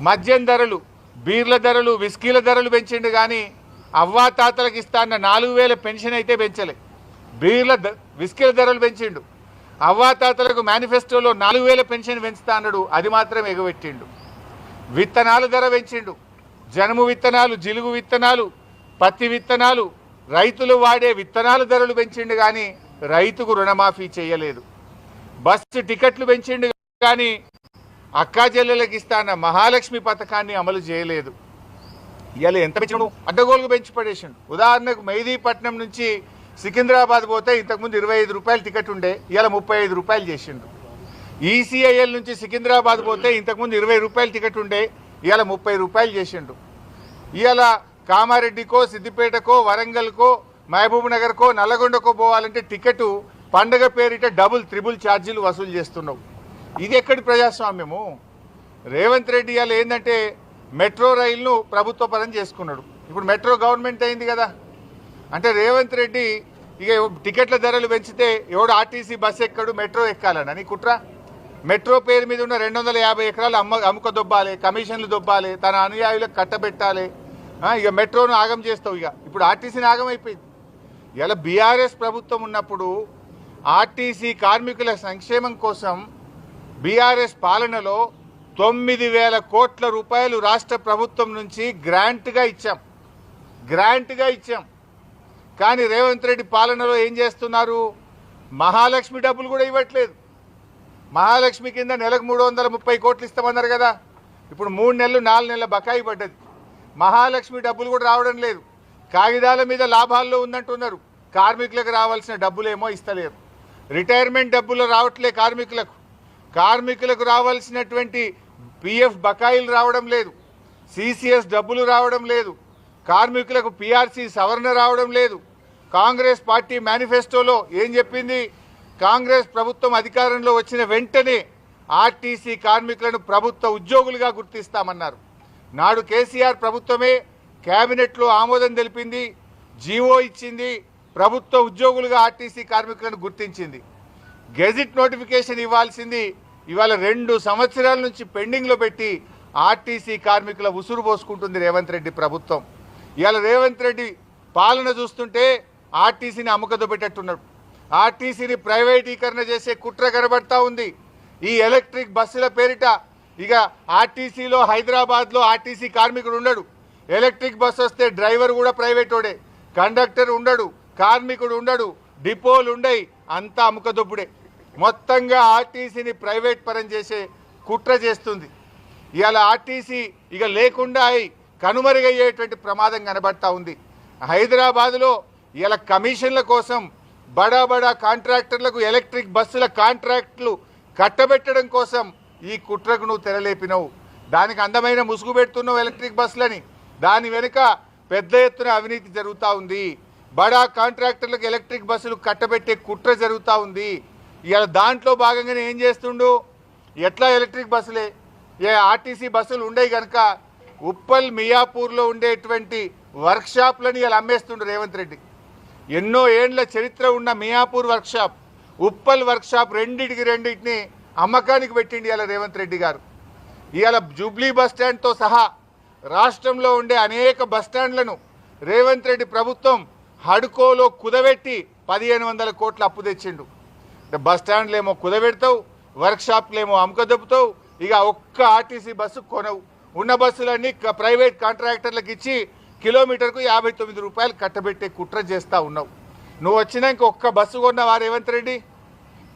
మద్యం ధరలు బీర్ల ధరలు విస్కీల ధరలు పెంచిండు కానీ అవ్వాతాతలకు ఇస్తాన్న నాలుగు వేల పెన్షన్ అయితే పెంచలే. బీర్ల విస్కీల ధరలు పెంచిండు. అవ్వాతాతలకు మేనిఫెస్టోలో నాలుగు వేల పెన్షన్ పెంచుతా అన్నాడు అది మాత్రం ఎగబెట్టిండు. విత్తనాలు ధర పెంచిండు. జనుము విత్తనాలు జిలుగు విత్తనాలు పత్తి విత్తనాలు రైతులు వాడే విత్తనాలు ధరలు పెంచిండు కానీ రైతుకు రుణమాఫీ చేయలేదు. బస్సు టికెట్లు పెంచిండు కానీ అక్కా చెల్లెలకు ఇస్తాన్న మహాలక్ష్మి పథకాన్ని అమలు చేయలేదు. ఇవాళ ఎంత పెంచడు అడ్డగోలుగు పెంచి పడేసిండు. ఉదాహరణకు మెహదీపట్నం నుంచి సికింద్రాబాద్ పోతే ఇంతకుముందు ఇరవై ఐదు రూపాయలు టికెట్ ఉండే ఇవాళ ముప్పై ఐదు రూపాయలు చేసిండు. ఈసీఐఎల్ నుంచి సికింద్రాబాద్ పోతే ఇంతకుముందు ఇరవై రూపాయలు టికెట్ ఉండే ఇవాళ ముప్పై రూపాయలు చేసిండు. ఇవాళ కామారెడ్డికో సిద్దిపేటకో వరంగల్కో మహబూబ్ నగర్కో నల్లగొండకో పోవాలంటే టికెట్ పండగ పేరిట డబుల్ త్రిబుల్ ఛార్జీలు వసూలు చేస్తున్నావు. ఇది ఎక్కడి ప్రజాస్వామ్యము? రేవంత్ రెడ్డి ఇవాళ ఏంటంటే మెట్రో రైలును ప్రభుత్వ పరం చేసుకున్నాడు. ఇప్పుడు మెట్రో గవర్నమెంట్ అయింది కదా. అంటే రేవంత్ రెడ్డి ఇక టికెట్ల ధరలు పెంచితే ఎవడు ఆర్టీసీ బస్ ఎక్కడు మెట్రో ఎక్కాలని? అని కుట్ర? మెట్రో పేరు మీద ఉన్న రెండు వందల యాభై ఎకరాలు అమ్మ అమ్ముక దొబ్బాలి కమిషన్లు దొబ్బాలి తన అనుయాయులకు కట్టబెట్టాలి. ఇక మెట్రోను ఆగం చేస్తావు ఇక. ఇప్పుడు ఆర్టీసీని ఆగం అయిపోయింది. ఇలా బీఆర్ఎస్ ప్రభుత్వం ఉన్నప్పుడు ఆర్టీసీ కార్మికుల సంక్షేమం కోసం బీఆర్ఎస్ పాలనలో తొమ్మిది వేల కోట్ల రూపాయలు రాష్ట్ర ప్రభుత్వం నుంచి గ్రాంట్గా ఇచ్చాం. గ్రాంట్గా ఇచ్చాం. కానీ రేవంత్ రెడ్డి పాలనలో ఏం చేస్తున్నారు? మహాలక్ష్మి డబ్బులు కూడా ఇవ్వట్లేదు. మహాలక్ష్మి కింద నెలకు మూడు వందల ముప్పై కోట్లు ఇస్తామన్నారు కదా. ఇప్పుడు మూడు నెలలు నాలుగు నెలల బకాయి పడ్డది. మహాలక్ష్మి డబ్బులు కూడా రావడం లేదు. కాగితాల మీద లాభాల్లో ఉందంటున్నారు. కార్మికులకు రావాల్సిన డబ్బులేమో ఇస్తలేరు. రిటైర్మెంట్ డబ్బులు రావట్లే కార్మికులకు. కార్మికులకు రావాల్సినటువంటి పిఎఫ్ బకాయిలు రావడం లేదు సిసిఎస్ డబ్బులు రావడం లేదు కార్మికులకు పిఆర్సీ సవరణ రావడం లేదు. కాంగ్రెస్ పార్టీ మేనిఫెస్టోలో ఏం చెప్పింది? కాంగ్రెస్ ప్రభుత్వం అధికారంలో వచ్చిన వెంటనే ఆర్టీసీ కార్మికులను ప్రభుత్వ ఉద్యోగులుగా గుర్తిస్తామన్నారు. నాడు కేసీఆర్ ప్రభుత్వమే కేబినెట్లో ఆమోదం తెలిపింది జీవో ఇచ్చింది ప్రభుత్వ ఉద్యోగులుగా ఆర్టీసీ కార్మికులను గుర్తించింది. గెజిట్ నోటిఫికేషన్ ఇవ్వాల్సింది ఇవాళ రెండు సంవత్సరాల నుంచి పెండింగ్లో పెట్టి ఆర్టీసీ కార్మికుల ఉసురు పోసుకుంటుంది రేవంత్ రెడ్డి ప్రభుత్వం. ఇవాళ రేవంత్ రెడ్డి పాలన చూస్తుంటే ఆర్టీసీని అమ్మకతో పెట్టేట్టున్నాడు ఆర్టీసీని ప్రైవేటీకరణ చేసే కుట్ర కనబడతా ఉంది. ఈ ఎలక్ట్రిక్ బస్సుల పేరిట ఇక ఆర్టీసీలో హైదరాబాద్లో ఆర్టీసీ కార్మికుడు ఉండడు. ఎలక్ట్రిక్ బస్ వస్తే డ్రైవర్ కూడా ప్రైవేటోడే. కండక్టర్ ఉండడు కార్మికుడు ఉండడు డిపోలు ఉండయి అంతా అముకదొప్పుడే మొత్తంగా ఆర్టీసీని ప్రైవేట్ పరం చేసే కుట్ర చేస్తుంది. ఇవాళ ఆర్టీసీ ఇక లేకుండా అయి కనుమరుగయ్యేటువంటి ప్రమాదం కనబడతా ఉంది. హైదరాబాదులో ఇలా కమిషన్ల కోసం బడా బడా కాంట్రాక్టర్లకు ఎలక్ట్రిక్ బస్సుల కాంట్రాక్ట్లు కట్టబెట్టడం కోసం ఈ కుట్రకు నువ్వు తెరలేపినవు. దానికి అందమైన ముసుగు పెడుతున్నావు ఎలక్ట్రిక్ బస్సులని. దాని వెనుక పెద్ద ఎత్తున అవినీతి జరుగుతూ ఉంది. బడా కాంట్రాక్టర్లకు ఎలక్ట్రిక్ బస్సులు కట్టబెట్టే కుట్ర జరుగుతూ ఉంది. ఇవాళ దాంట్లో భాగంగానే ఏం చేస్తుండు? ఎట్లా ఎలక్ట్రిక్ బస్సులే? ఏ ఆర్టీసీ బస్సులు ఉండేవి కనుక ఉప్పల్ మియాపూర్లో ఉండేటువంటి వర్క్షాప్లను ఇలా అమ్మేస్తుండు రేవంత్ రెడ్డి. ఎన్నో ఏండ్ల చరిత్ర ఉన్న మియాపూర్ వర్క్షాప్ ఉప్పల్ వర్క్షాప్ రెండింటికి రెండింటిని అమ్మకానికి పెట్టిండి ఇవాళ రేవంత్ రెడ్డి గారు. ఇవాళ జూబ్లీ బస్ స్టాండ్తో సహా రాష్ట్రంలో ఉండే అనేక బస్ స్టాండ్లను రేవంత్ రెడ్డి ప్రభుత్వం హడుకోలో కుదబెట్టి పదిహేను వందల కోట్ల అప్పు తెచ్చిండు. బస్ స్టాండ్లేమో కుదబెడతావు వర్క్షాప్లేమో అమ్మకదొప్పుతావు ఇక ఒక్క ఆర్టీసీ బస్సు కొనవు. ఉన్న బస్సులన్నీ క- ప్రైవేట్ కాంట్రాక్టర్లకు ఇచ్చి కిలోమీటర్కు యాభై తొమ్మిది రూపాయలు కట్టబెట్టే కుట్ర చేస్తూ ఉన్నావు. నువ్వు వచ్చినాక ఒక్క బస్సు కొన్న వారు రేవంత్ రెడ్డి?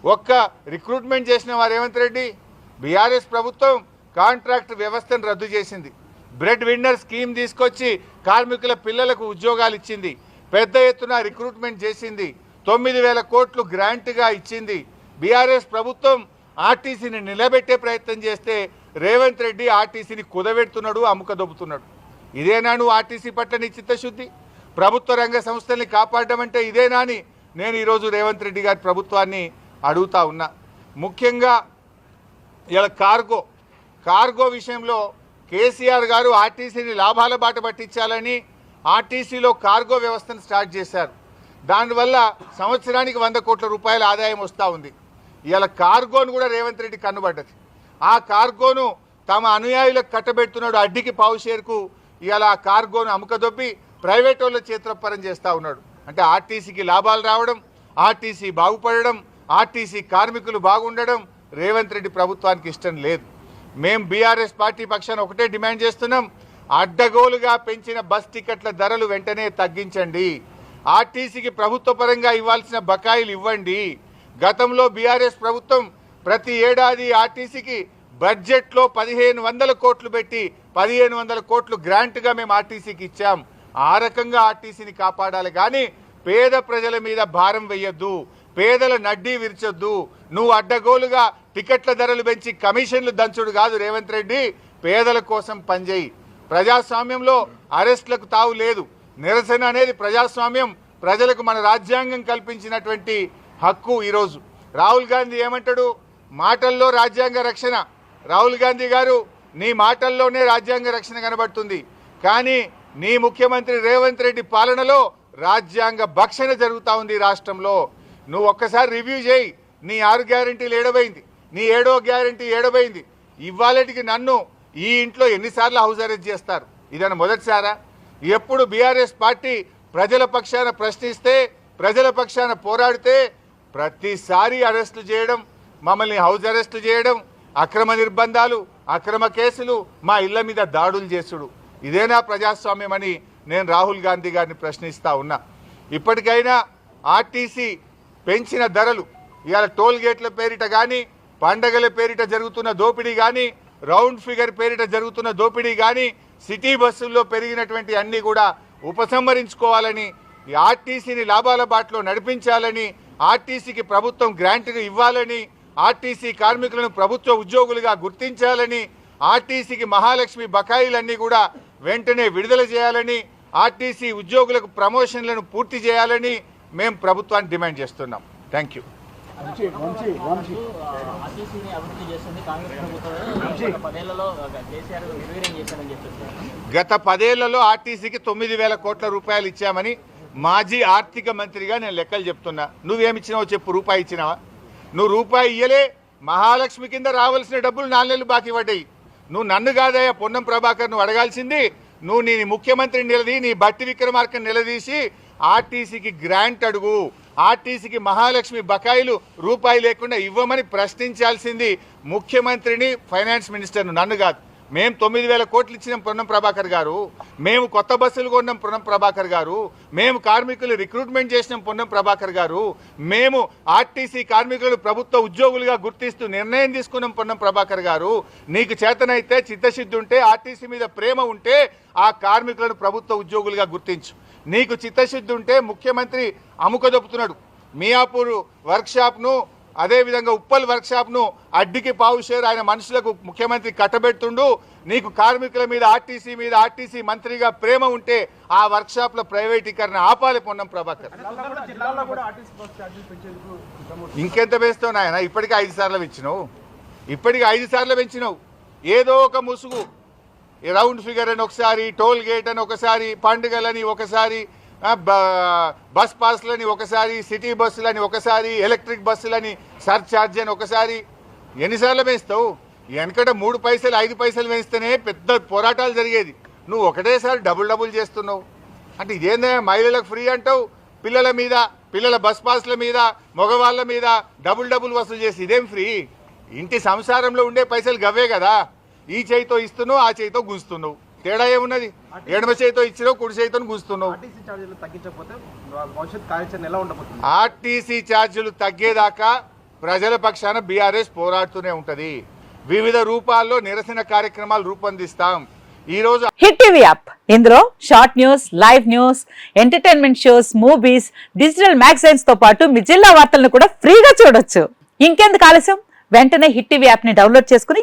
ఒక్క రిక్రూట్మెంట్ చేసిన వారు రేవంత్ రెడ్డి? బీఆర్ఎస్ ప్రభుత్వం కాంట్రాక్ట్ వ్యవస్థను రద్దు చేసింది. బ్రెడ్ విన్నర్ స్కీమ్ తీసుకొచ్చి కార్మికుల పిల్లలకు ఉద్యోగాలు ఇచ్చింది పెద్ద ఎత్తున రిక్రూట్మెంట్ చేసింది. తొమ్మిది వేల కోట్లు గ్రాంట్గా ఇచ్చింది బీఆర్ఎస్ ప్రభుత్వం. ఆర్టీసీని నిలబెట్టే ప్రయత్నం చేస్తే రేవంత్ రెడ్డి ఆర్టీసీని కుదబెడుతున్నాడు అమ్ముకదొబ్బుతున్నాడు. ఇదేనా నువ్వు ఆర్టీసీ పట్ల నీ చిత్తశుద్ధి? ప్రభుత్వ రంగ సంస్థల్ని కాపాడడం అంటే ఇదేనా అని నేను ఈరోజు రేవంత్ రెడ్డి గారి ప్రభుత్వాన్ని అడుగుతా ఉన్నా. ముఖ్యంగా ఇలా కార్గో కార్గో విషయంలో కేసీఆర్ గారు ఆర్టీసీని లాభాల బాట పట్టించాలని ఆర్టీసీలో కార్గో వ్యవస్థను స్టార్ట్ చేశారు. దానివల్ల సంవత్సరానికి వంద కోట్ల రూపాయల ఆదాయం వస్తూ ఉంది. ఇలా కార్గోను కూడా రేవంత్ రెడ్డి కన్నుబడ్డది. ఆ కార్గోను తమ అనుయాయులకు కట్టబెడుతున్నాడు అడ్డికి పావు షేర్కు ఇలా ఆ కార్గోను అముకదొబ్బి ప్రైవేట్ వాళ్ళ చేతులపరం చేస్తూ ఉన్నాడు. అంటే ఆర్టీసీకి లాభాలు రావడం ఆర్టీసీ బాగుపడడం ఆర్టీసీ కార్మికులు బాగుండడం రేవంత్ రెడ్డి ప్రభుత్వానికి ఇష్టం లేదు. మేం బీఆర్ఎస్ పార్టీ పక్షాన ఒకటే డిమాండ్ చేస్తున్నాం అడ్డగోలుగా పెంచిన బస్ టికెట్ల ధరలు వెంటనే తగ్గించండి. ఆర్టీసీకి ప్రభుత్వ పరంగా ఇవ్వాల్సిన బకాయిలు ఇవ్వండి. గతంలో బీఆర్ఎస్ ప్రభుత్వం ప్రతి ఏడాది ఆర్టీసీకి బడ్జెట్లో పదిహేను వందల కోట్లు పెట్టి పదిహేను వందల కోట్లు గ్రాంట్గా మేము ఆర్టీసీకి ఇచ్చాం. ఆ రకంగా ఆర్టీసీని కాపాడాలి. కానీ పేద ప్రజల మీద భారం వేయొద్దు. పేదల నడ్డీ విరిచొద్దు. నువ్వు అడ్డగోలుగా టికెట్ల ధరలు పెంచి కమిషన్లు దంచుడు కాదు రేవంత్ రెడ్డి. పేదల కోసం పనిచేయి ప్రజాస్వామ్యంలో అరెస్టులకు తావు లేదు. నిరసన అనేది ప్రజాస్వామ్యం ప్రజలకు మన రాజ్యాంగం కల్పించినటువంటి హక్కు ఈరోజు. రాహుల్ గాంధీ ఏమంటాడు? మాటల్లో రాజ్యాంగ రక్షణ. రాహుల్ గాంధీ గారు నీ మాటల్లోనే రాజ్యాంగ రక్షణ కనబడుతుంది. కానీ నీ ముఖ్యమంత్రి రేవంత్ రెడ్డి పాలనలో రాజ్యాంగ భక్షణ జరుగుతూ ఉంది రాష్ట్రంలో. నువ్వు ఒక్కసారి రివ్యూ చేయి. నీ ఆరు గ్యారంటీలు ఏడబైంది నీ ఏడో గ్యారంటీ ఏడబైంది ఇవాళటికి నన్ను ఈ ఇంట్లో ఎన్నిసార్లు హౌస్ అరెస్ట్ చేస్తారు? ఇదని మొదటిసారా? ఎప్పుడు బీఆర్ఎస్ పార్టీ ప్రజల పక్షాన ప్రశ్నిస్తే ప్రజల పక్షాన పోరాడితే ప్రతిసారి అరెస్టులు చేయడం మమ్మల్ని హౌస్ అరెస్టులు చేయడం అక్రమ నిర్బంధాలు అక్రమ కేసులు మా ఇళ్ళ మీద దాడులు చేసుడు. ఇదేనా ప్రజాస్వామ్యం అని నేను రాహుల్ గాంధీ గారిని ప్రశ్నిస్తా ఉన్నా. ఇప్పటికైనా ఆర్టీసీ పెంచిన ధరలు ఇవాళ టోల్ గేట్ల పేరిట కానీ పండగల పేరిట జరుగుతున్న దోపిడీ కానీ రౌండ్ ఫిగర్ పేరిట జరుగుతున్న దోపిడీ కానీ సిటీ బస్సుల్లో పెరిగినటువంటి అన్ని కూడా ఉపసంహరించుకోవాలని ఈ ఆర్టీసీని లాభాల బాటలో నడిపించాలని ఆర్టీసీకి ప్రభుత్వం గ్రాంట్లు ఇవ్వాలని ఆర్టీసీ కార్మికులను ప్రభుత్వ ఉద్యోగులుగా గుర్తించాలని ఆర్టీసీకి మహాలక్ష్మి బకాయిలన్నీ కూడా వెంటనే విడుదల చేయాలని ఆర్టీసీ ఉద్యోగులకు ప్రమోషన్లను పూర్తి చేయాలని మేము ప్రభుత్వాన్ని డిమాండ్ చేస్తున్నాం. Thank you. ఆర్టీసీని అభివృద్ధి చేస్తుంది కాంగ్రెస్ ప్రభుత్వం గత పదేళ్ళలో కేసీఆర్ నిర్వీర్యం చేశారని చెప్పేసి గత పదేళ్ళలో ఆర్టీసీకి తొమ్మిది వేల కోట్ల రూపాయలు ఇచ్చామని మాజీ ఆర్థిక మంత్రిగా నేను లెక్కలు చెప్తున్నా. నువ్వేమిచ్చినావో చెప్పు రూపాయి ఇచ్చినావా? నువ్వు రూపాయి ఇయ్యలే మహాలక్ష్మి కింద రావాల్సిన డబ్బులు నాలుగు బాకీ పడ్డాయి. నువ్వు నన్ను కాదయ్యా పొన్నం ప్రభాకర్ నువ్వు అడగాల్సింది నువ్వు నీ ముఖ్యమంత్రిని నిలదీ నీ బట్టి విక్రమార్కని నిలదీసి ఆర్టీసీకి గ్రాంట్ అడుగు. ఆర్టీసీకి మహాలక్ష్మి బకాయిలు రూపాయి లేకుండా ఇవ్వమని ప్రశ్నించాల్సింది ముఖ్యమంత్రిని ఫైనాన్స్ మినిస్టర్ను. నన్ను కాదు. మేము తొమ్మిది వేల కోట్లు ఇచ్చినాం పొన్నం ప్రభాకర్ గారు. మేము కొత్త బస్సులు కొన్నాం పొన్నం ప్రభాకర్ గారు. మేము కార్మికులు రిక్రూట్మెంట్ చేసినాం పొన్నం ప్రభాకర్ గారు. మేము ఆర్టీసీ కార్మికులు ప్రభుత్వ ఉద్యోగులుగా గుర్తిస్తూ నిర్ణయం తీసుకున్నాం పొన్నం ప్రభాకర్ గారు. నీకు చేతనైతే చిత్తశుద్ధి ఉంటే ఆర్టీసీ మీద ప్రేమ ఉంటే ఆ కార్మికులను ప్రభుత్వ ఉద్యోగులుగా గుర్తించు. నీకు చిత్తశుద్ధి ఉంటే ముఖ్యమంత్రి అముకదొప్పుతున్నాడు మియాపూర్ వర్క్షాప్ను అదేవిధంగా ఉప్పల్ వర్క్షాప్ను అడ్డికి పావుషేరు ఆయన మనుషులకు ముఖ్యమంత్రి కట్టబెడుతుండు. నీకు కార్మికుల మీద ఆర్టీసీ మీద ఆర్టీసీ మంత్రిగా ప్రేమ ఉంటే ఆ వర్క్షాప్ల ప్రైవేటీకరణ ఆపాలి పొన్నం ప్రభాకర్. ఇంకెంత పెంచుతావు నాయన? ఇప్పటికి ఐదు సార్లు పెంచినావు. ఇప్పటికి ఐదు సార్లు పెంచినావు. ఏదో ఒక ముసుగు. రౌండ్ ఫిగర్ అని ఒకసారి టోల్ గేట్ అని ఒకసారి పండుగలని ఒకసారి బస్ పాస్లని ఒకసారి సిటీ బస్సులని ఒకసారి ఎలక్ట్రిక్ బస్సులని సర్ఛార్జ్ అని ఒకసారి. ఎన్నిసార్లు పెంచుతావు వెనకట మూడు పైసలు ఐదు పైసలు పెంచితేనే పెద్ద పోరాటాలు జరిగేది. నువ్వు ఒకటేసారి డబుల్ డబుల్ చేస్తున్నావు. అంటే ఇదేందే మహిళలకు ఫ్రీ అంటావు? పిల్లల మీద పిల్లల బస్ పాస్ల మీద మగవాళ్ళ మీద డబుల్ డబుల్ వసూలు చేసి ఇదేం ఫ్రీ? ఇంటి సంసారంలో ఉండే పైసలు గవే కదా. ఈ చేయితో ఇస్తున్నావు ఆ చేయితో గుంజుతున్నావు. తేడా ఏమున్నది? ఎడమ చేయితో ఇచ్చినావు కుడి చేయితో గుంజుతున్నావు. ఆర్టీసీ ఛార్జీలు తగ్గించకపోతే భవిష్యత్ కార్యాచరణ ఎలా ఉండబోతుంది? ఆర్టీసీ ఛార్జీలు తగ్గేదాకా ప్రజల పక్షాన బీఆర్ఎస్ పోరాడుతూనే ఉంటది. వివిధ రూపాల్లో నిరసన కార్యక్రమాలు రూపొందిస్తాం. ఈ రోజు హిట్ టీవీ యాప్. ఇందులో short news live news entertainment shows movies digital మ్యాగజైన్స్తో పాటు మీ జిల్లా వార్తలను కూడా ఫ్రీగా చూడొచ్చు. ఇంకెందుకు ఆలస్యం? వెంటనే హిట్ టీవీ యాప్ని డౌన్లోడ్ చేసుకుని